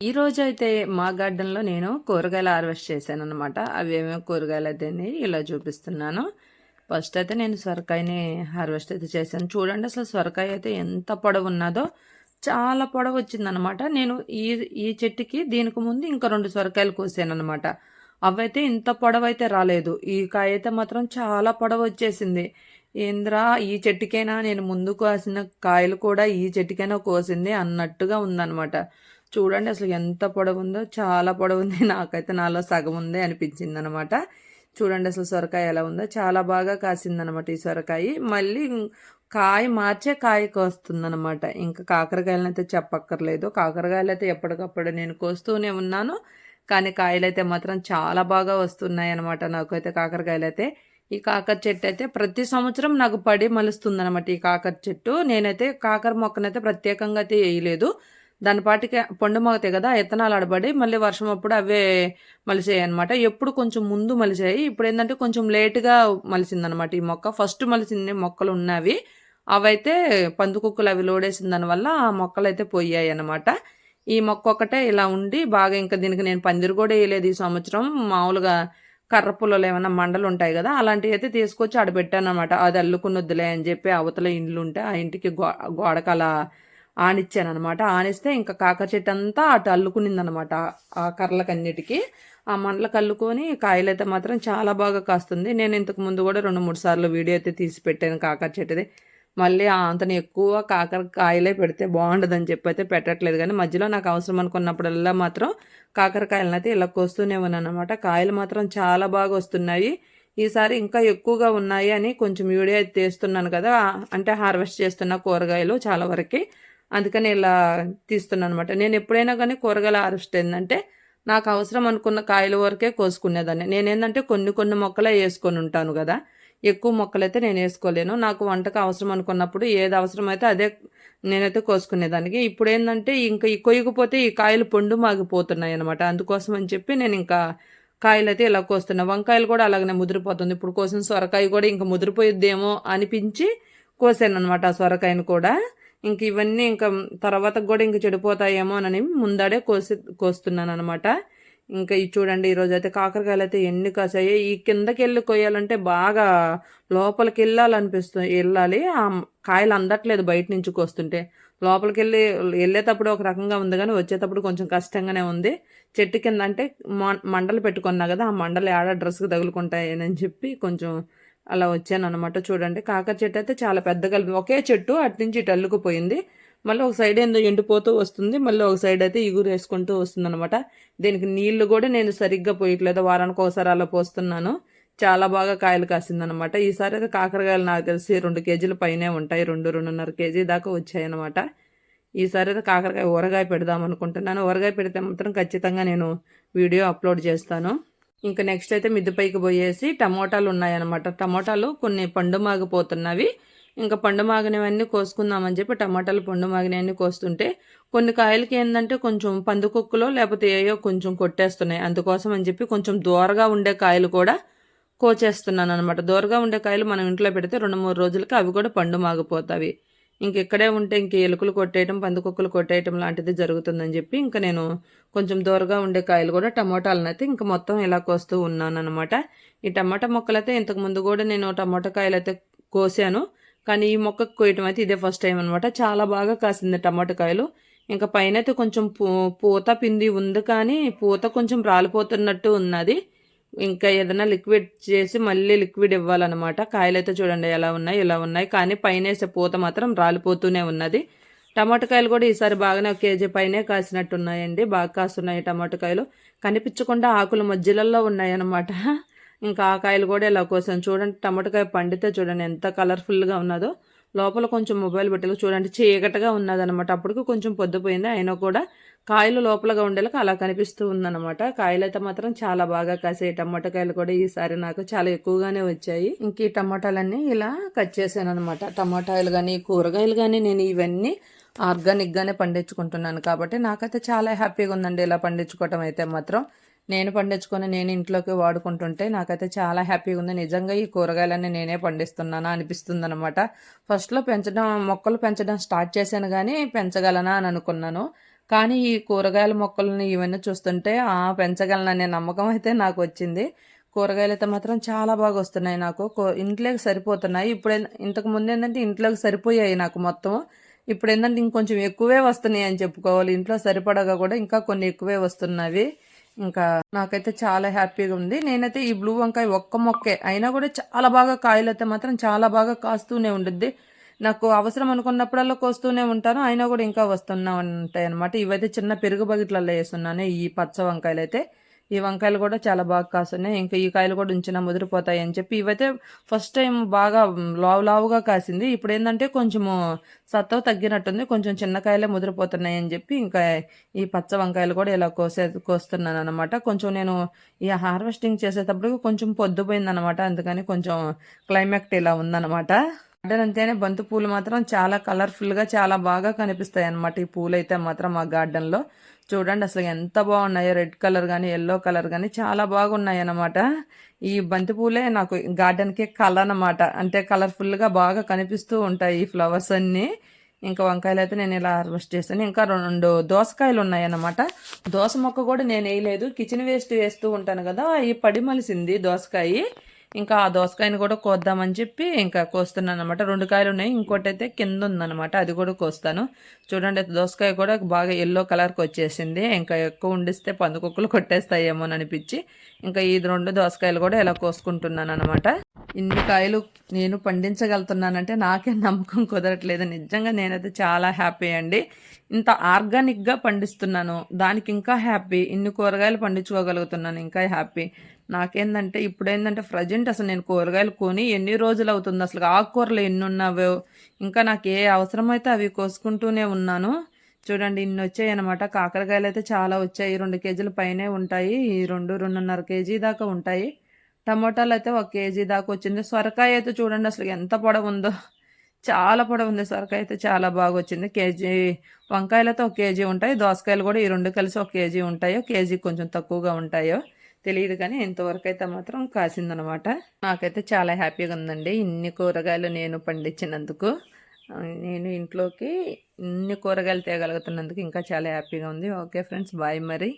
ఈ రోజు అయితే మా గార్డెన్లో నేను కూరగాయలు హార్వెస్ట్ చేశాను అనమాట అవి ఏమేమి కూరగాయలు అయితే ఇలా చూపిస్తున్నాను. ఫస్ట్ అయితే నేను సొరకాయని హార్వెస్ట్ అయితే చేశాను. చూడండి అసలు సొరకాయ అయితే ఎంత పొడవు ఉన్నదో చాలా పొడవు వచ్చిందనమాట నేను ఈ ఈ చెట్టుకి దీనికి ముందు ఇంకా రెండు సొరకాయలు కోసాను అనమాట అవైతే ఇంత పొడవు అయితే రాలేదు. ఈ కాయ అయితే మాత్రం చాలా పొడవు వచ్చేసింది ఏంద్రా ఈ చెట్టుకైనా? నేను ముందు కోసిన కాయలు కూడా ఈ చెట్టుకైనా కోసింది అన్నట్టుగా ఉందన్నమాట. చూడండి అసలు ఎంత పొడవు ఉందో చాలా పొడవు ఉంది నాకైతే నాలో సగం ఉంది అనిపించింది అనమాట చూడండి అసలు సొరకాయ ఎలా ఉందో. చాలా బాగా కాసిందనమాట ఈ సొరకాయ. మళ్ళీ కాయ మార్చే కాయ కోస్తుందనమాట. ఇంకా కాకరకాయలను అయితే చెప్పక్కర్లేదు. కాకరకాయలు అయితే ఎప్పటికప్పుడు నేను కోస్తూనే ఉన్నాను. కానీ కాయలు అయితే మాత్రం చాలా బాగా వస్తున్నాయి అనమాట నాకైతే కాకరకాయలు అయితే. ఈ కాకర చెట్టు అయితే ప్రతి సంవత్సరం నాకు పడి మలుస్తుంది అనమాట ఈ కాకర చెట్టు. నేనైతే కాకర మొక్కనైతే ప్రత్యేకంగా అయితే వేయలేదు. దాని పాటికి పండు మొగతాయి కదా ఇత్తనాలు ఆడబడి మళ్ళీ వర్షం అప్పుడు అవే మలిసాయి అనమాట ఎప్పుడు కొంచెం ముందు మలిసాయి ఇప్పుడు ఏంటంటే కొంచెం లేటుగా మలిసిందనమాట ఈ మొక్క. ఫస్ట్ మలిసింది మొక్కలు ఉన్నవి. అవైతే పందుకుక్కలు అవి లోడేసిన దానివల్ల ఆ మొక్కలు అయితే పోయాయి అనమాట ఈ మొక్క ఒకటే ఇలా ఉండి బాగా ఇంకా దీనికి నేను పందిరి కూడా వేయలేదు ఈ సంవత్సరం. మామూలుగా కర్ర పుల్లలు ఏమైనా మండలు ఉంటాయి కదా అలాంటివి అయితే తీసుకొచ్చి ఆడబెట్టాను అనమాట అది అల్లుకున్నొద్దులే అని చెప్పి అవతల ఇండ్లు ఉంటే ఆ ఇంటికి గో గోడకు అలా ఆనిచ్చాను అనమాట ఆనిస్తే ఇంకా కాకర చెట్టు అంతా అటు అల్లుకునిందనమాట ఆ కర్రలకన్నిటికీ. ఆ మంటలకు అల్లుకొని కాయలు అయితే మాత్రం చాలా బాగా కాస్తుంది. నేను ఇంతకు ముందు కూడా రెండు మూడు సార్లు వీడియో అయితే తీసి పెట్టాను కాకర చెట్టుది. మళ్ళీ అంతని ఎక్కువ కాకర కాయలే పెడితే బాగుండదని చెప్పి అయితే పెట్టట్లేదు. కానీ మధ్యలో నాకు అవసరం అనుకున్నప్పుడల్లా మాత్రం కాకరకాయలను అయితే ఇలా కోస్తూనే ఉన్నాను అనమాట కాయలు మాత్రం చాలా బాగా వస్తున్నాయి. ఈసారి ఇంకా ఎక్కువగా ఉన్నాయి అని కొంచెం వీడియో అయితే తీస్తున్నాను కదా. అంటే హార్వెస్ట్ చేస్తున్న కూరగాయలు చాలా వరకు. అందుకని ఇలా తీస్తున్నాను అనమాట నేను ఎప్పుడైనా కానీ కూరగాయలు హార్వెస్ట్ ఏంటంటే నాకు అవసరం అనుకున్న కాయల వరకే కోసుకునేదాన్ని. నేనేంటంటే కొన్ని కొన్ని మొక్కలే వేసుకొని ఉంటాను కదా. ఎక్కువ మొక్కలైతే నేను వేసుకోలేను. నాకు వంటకు అవసరం అనుకున్నప్పుడు ఏది అవసరమైతే అదే నేనైతే కోసుకునేదానికి. ఇప్పుడు ఏంటంటే ఇంకా ఈ కొయ్యకపోతే ఈ కాయలు పొండు మాగిపోతున్నాయి అనమాట అందుకోసం అని చెప్పి నేను ఇంకా కాయలు అయితే ఇలా కోస్తున్నా. వంకాయలు కూడా అలాగనే ముదిరిపోతుంది. ఇప్పుడు కోసిన సొరకాయ కూడా ఇంకా ముదిరిపోయిద్దేమో అనిపించి కోసాను అనమాట ఆ సొరకాయను కూడా. ఇంక ఇవన్నీ ఇంకా తర్వాత కూడా ఇంక చెడిపోతాయేమో అని ముందడే కోసి కోస్తున్నాను అనమాట ఇంకా ఇది చూడండి ఈరోజు అయితే కాకరకాయలు అయితే ఎన్ని కాసాయి. ఈ కిందకి వెళ్ళి కొయ్యాలంటే బాగా లోపలికి వెళ్ళాలనిపిస్తుంది వెళ్ళాలి. ఆ కాయలు అందట్లేదు బయట నుంచి కోస్తుంటే. లోపలికి వెళ్ళి వెళ్ళేటప్పుడు ఒక రకంగా ఉంది కానీ వచ్చేటప్పుడు కొంచెం కష్టంగానే ఉంది. చెట్టు కింద అంటే మండలు పెట్టుకున్నా కదా ఆ మండలు ఆడ డ్రెస్కి తగులుకుంటాయని చెప్పి కొంచెం అలా వచ్చాను అనమాట చూడండి కాకర చెట్టు అయితే చాలా పెద్దగా ఒకే చెట్టు అటు నుంచి ఇటు అల్లుకుపోయింది. మళ్ళీ ఒక సైడ్ ఏందో ఎండిపోతూ వస్తుంది మళ్ళీ ఒక సైడ్ అయితే ఇగురు వేసుకుంటూ వస్తుంది అనమాట దీనికి నీళ్ళు కూడా నేను సరిగ్గా పోయట్లేదు వారానికి ఒకసారి అలా పోస్తున్నాను. చాలా బాగా కాయలు కాసిందనమాట ఈసారి అయితే కాకరకాయలు నాకు తెలిసి రెండు కేజీల పైనే ఉంటాయి రెండు రెండున్నర కేజీ దాకా వచ్చాయన్నమాట. ఈసారి అయితే కాకరకాయ ఊరగాయ పెడదాం అనుకుంటున్నాను. ఊరగాయ పెడితే మాత్రం ఖచ్చితంగా నేను వీడియో అప్లోడ్ చేస్తాను. ఇంకా నెక్స్ట్ అయితే మిద్దెపైకి పోయేసి టమోటాలు ఉన్నాయన్నమాట. టమోటాలు కొన్ని పండు మాగిపోతున్నవి. ఇంకా పండు మాగినవన్నీ కోసుకుందామని చెప్పి టమాటాలు పండు మాగినవన్నీ కోస్తుంటే కొన్ని కాయలకి ఏంటంటే కొంచెం పందుకొక్కులో లేకపోతే ఏయో కొంచెం కొట్టేస్తున్నాయి. అందుకోసం అని చెప్పి కొంచెం దూరగా ఉండే కాయలు కూడా కోచేస్తున్నాను అనమాట దూరగా ఉండే కాయలు మనం ఇంట్లో పెడితే రెండు మూడు రోజులకి అవి కూడా పండు మాగిపోతాయి. ఇంకెక్కడే ఉంటే ఇంక ఎలుకలు కొట్టేయటం పందుకొక్కులు కొట్టేయటం లాంటిది జరుగుతుందని చెప్పి ఇంకా నేను కొంచెం దూరగా ఉండే కాయలు కూడా టమోటాలను అయితే ఇంకా మొత్తం ఇలా కోస్తూ ఉన్నాను అనమాట ఈ టమాటా మొక్కలు అయితే కూడా నేను టమాటా కాయలు అయితే కోసాను. కానీ ఈ మొక్కకు కోయటం అయితే ఇదే ఫస్ట్ టైం అనమాట చాలా బాగా కాసింది టమాటా కాయలు. ఇంకా పైన అయితే కొంచెం పూ పూత పిండి ఉంది కానీ పూత కొంచెం రాలిపోతున్నట్టు ఉన్నది. ఇంకా ఏదైనా లిక్విడ్ చేసి మళ్ళీ లిక్విడ్ ఇవ్వాలన్నమాట. కాయలైతే చూడండి ఎలా ఉన్నాయి ఎలా ఉన్నాయి. కానీ పైన వేసే పూత మాత్రం రాలిపోతూనే ఉన్నది. టమాటకాయలు కూడా ఈసారి బాగానే ఒక కేజీ పైనే కాసినట్టున్నాయండి. బాగా కాస్తున్నాయి టమాటకాయలు. కనిపించకుండా ఆకుల మధ్యలలో ఉన్నాయన్నమాట. ఇంకా ఆ కాయలు కూడా ఇలా కోసం చూడండి టమాటకాయ పండితే చూడండి ఎంత కలర్ఫుల్గా ఉన్నదో. లోపల కొంచెం మొబైల్ బట్టలు చూడండి. చీకటగా ఉన్నదనమాట అప్పటికి కొంచెం పొద్దుపోయింది అయినా కూడా కాయలు లోపలగా ఉండేలకు అలా కనిపిస్తూ ఉందన్నమాట. కాయలైతే మాత్రం చాలా బాగా కాసాయి. టమాటాకాయలు కూడా ఈసారి నాకు చాలా ఎక్కువగానే వచ్చాయి. ఇంక ఈ టమాటాలన్నీ ఇలా కట్ చేశాను అనమాట టమాటాలు కానీ కూరగాయలు కానీ నేను ఇవన్నీ ఆర్గానిక్గానే పండించుకుంటున్నాను. కాబట్టి నాకైతే చాలా హ్యాపీగా ఉందండి ఇలా పండించుకోవటం అయితే మాత్రం. నేను పండించుకొని నేను ఇంట్లోకి వాడుకుంటుంటే నాకైతే చాలా హ్యాపీగా ఉంది. నిజంగా ఈ కూరగాయలన్నీ నేనే పండిస్తున్నానా అనిపిస్తుంది అనమాట ఫస్ట్లో పెంచడం మొక్కలు పెంచడం స్టార్ట్ చేశాను కానీ పెంచగలనా అని అనుకున్నాను. కానీ ఈ కూరగాయల మొక్కలని ఇవన్నీ చూస్తుంటే ఆ పెంచగలననే నమ్మకం అయితే నాకు వచ్చింది. కూరగాయలు అయితే మాత్రం చాలా బాగా వస్తున్నాయి నాకు. ఇంట్లోకి సరిపోతున్నాయి. ఇప్పుడు ఇంతకు ముందు ఏంటంటే ఇంట్లోకి సరిపోయాయి నాకు మొత్తం. ఇప్పుడు ఏంటంటే ఇంకొంచెం ఎక్కువే వస్తున్నాయి అని చెప్పుకోవాలి. ఇంట్లో సరిపడగా కూడా ఇంకా కొన్ని ఎక్కువే వస్తున్నవి. ఇంకా నాకైతే చాలా హ్యాపీగా ఉంది. నేనైతే ఈ బ్లూ వంకాయ ఒక్క మొక్కే. అయినా కూడా చాలా బాగా కాయలు అయితే మాత్రం చాలా బాగా కాస్తూనే ఉండుద్ది. నాకు అవసరం అనుకున్నప్పుడల్లా కోస్తూనే ఉంటాను. అయినా కూడా ఇంకా వస్తున్నా ఉంటాయి అనమాట ఇవైతే చిన్న పెరుగు బకెట్లలో వేస్తున్నాను ఈ పచ్చ వంకాయలు అయితే ఈ వంకాయలు కూడా చాలా బాగా కాసున్నాయి ఇంకా ఈ కాయలు కూడా ఉంచిన ముదిరిపోతాయి అని చెప్పి ఇవైతే ఫస్ట్ టైం బాగా లావు లావుగా కాసింది. ఇప్పుడు ఏంటంటే కొంచెము సత్తవ తగ్గినట్టుంది. కొంచెం చిన్న కాయలే ముదిరిపోతున్నాయి అని చెప్పి ఇంకా ఈ పచ్చ వంకాయలు కూడా ఇలా కోసే కోస్తున్నాను అనమాట కొంచెం నేను ఈ హార్వెస్టింగ్ చేసేటప్పుడు కొంచెం పొద్దుపోయింది అనమాట అందుకని కొంచెం క్లైమాక్ట్ ఇలా ఉందన్నమాట. గార్డెన్ అంతేనే బంతి పూలు మాత్రం చాలా కలర్ఫుల్గా చాలా బాగా కనిపిస్తాయి అన్నమాట. ఈ పూలు అయితే మాత్రం మా గార్డెన్లో చూడండి అసలు ఎంత బాగున్నాయో. రెడ్ కలర్ కానీ ఎల్లో కలర్ కానీ చాలా బాగున్నాయి అన్నమాట ఈ బంతి పూలే నాకు గార్డెన్కి కళ అనమాట అంటే కలర్ఫుల్గా బాగా కనిపిస్తూ ఉంటాయి ఈ ఫ్లవర్స్ అన్నీ. ఇంకా వంకాయలు అయితే నేను ఇలా హార్వెస్ట్ చేస్తాను. ఇంకా రెండు దోసకాయలు ఉన్నాయన్నమాట. దోస మొక్క కూడా నేను వేయలేదు. కిచెన్ వేస్ట్ వేస్తూ ఉంటాను కదా. ఈ పడి మలిసింది దోసకాయ. ఇంకా ఆ దోసకాయని కూడా కోద్దామని చెప్పి ఇంకా కోస్తున్నాను అనమాట రెండు కాయలు ఉన్నాయి. ఇంకోటి అయితే కింద ఉందన్నమాట. అది కూడా కోస్తాను. చూడండి దోసకాయ కూడా బాగా ఎల్లో కలర్కి వచ్చేసింది. ఇంకా ఎక్కువ ఉండిస్తే పందుకొక్కులు కొట్టేస్తాయేమో అని అనిపించి ఇంకా ఈ రెండు దోసకాయలు కూడా ఇలా కోసుకుంటున్నాను అనమాట ఇన్ని కాయలు నేను పండించగలుగుతున్నానంటే నాకే నమ్మకం కుదరట్లేదు. నిజంగా నేనైతే చాలా హ్యాపీ అండి. ఇంత ఆర్గానిక్గా పండిస్తున్నాను. దానికి ఇంకా హ్యాపీ ఇన్ని కూరగాయలు పండించుకోగలుగుతున్నాను. ఇంకా హ్యాపీ నాకేందంటే ఇప్పుడు ఏంటంటే ప్రజెంట్ అసలు నేను కూరగాయలు కొని ఎన్ని రోజులు అవుతుంది? అసలు ఆకుకూరలు ఎన్ని ఉన్నావో ఇంకా నాకు ఏ అవసరమైతే అవి కోసుకుంటూనే ఉన్నాను. చూడండి ఇన్ని వచ్చాయి అనమాట కాకరకాయలు అయితే చాలా వచ్చాయి. రెండు కేజీల పైనే ఉంటాయి. ఈ రెండు రెండున్నర కేజీ దాకా ఉంటాయి. టమోటాలు అయితే ఒక కేజీ దాకా వచ్చింది. సొరకాయ అయితే చూడండి అసలు ఎంత పొడవు ఉందో. చాలా పొడవు ఉంది. సొరకాయ అయితే చాలా బాగా వచ్చింది. కేజీ వంకాయలు అయితే ఒక కేజీ ఉంటాయి. దోసకాయలు కూడా ఈ రెండు కలిసి ఒక కేజీ ఉంటాయో. కేజీ కొంచెం తక్కువగా ఉంటాయో. తెలియదు కానీ ఇంతవరకు అయితే మాత్రం కాసిందనమాట. నాకైతే చాలా హ్యాపీగా ఉందండి. ఇన్ని కూరగాయలు నేను పండించినందుకు. నేను ఇంట్లోకి ఇన్ని కూరగాయలు తేగలుగుతున్నందుకు ఇంకా చాలా హ్యాపీగా ఉంది. ఓకే ఫ్రెండ్స్ బాయ్ మరి.